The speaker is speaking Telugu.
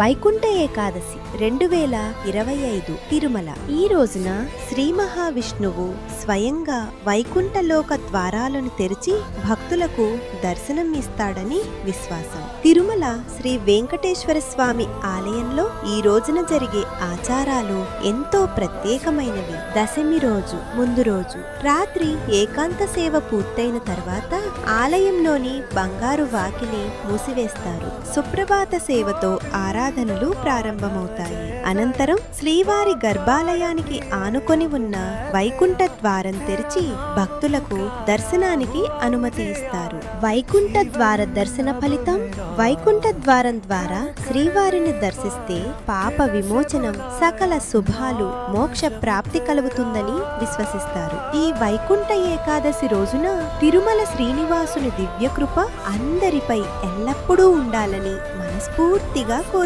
వైకుంఠ ఏకాదశి రెండు వేల ఇరవై ఐదు తిరుమల. ఈ రోజున శ్రీ మహావిష్ణువు స్వయంగా వైకుంఠలోక ద్వారాలను తెరిచి భక్తులకు దర్శనం ఇస్తాడని విశ్వాసం. తిరుమల శ్రీ వెంకటేశ్వర స్వామి ఆలయంలో ఈ రోజున జరిగే ఆచారాలు ఎంతో ప్రత్యేకమైనవి. దశమి రోజు ముందు రోజు రాత్రి ఏకాంత సేవ పూర్తయిన తర్వాత ఆలయంలోని బంగారు వాకిలి మూసివేస్తారు. సుప్రభాత సేవతో ఆరాధనలు ప్రారంభమవుతాయి. అనంతరం శ్రీవారి గర్భాలయానికి ఆనుకొని ఉన్న వైకుంఠ ద్వారం తెరిచి భక్తులకు దర్శనానికి అనుమతి ఇస్తారు. వైకుంఠ ద్వార దర్శన ఫలితం వైకుంఠ ద్వారం ద్వారా శ్రీవారిని దర్శిస్తే పాప విమోచనం సకల శుభాలు మోక్ష ప్రాప్తి కలుగుతుందని విశ్వసిస్తారు. ఈ వైకుంఠ ఏకాదశి రోజున తిరుమల శ్రీనివాసుని దివ్యకృప అందరిపై ఎల్లప్పుడూ ఉండాలని మనస్ఫూర్తిగా కోరు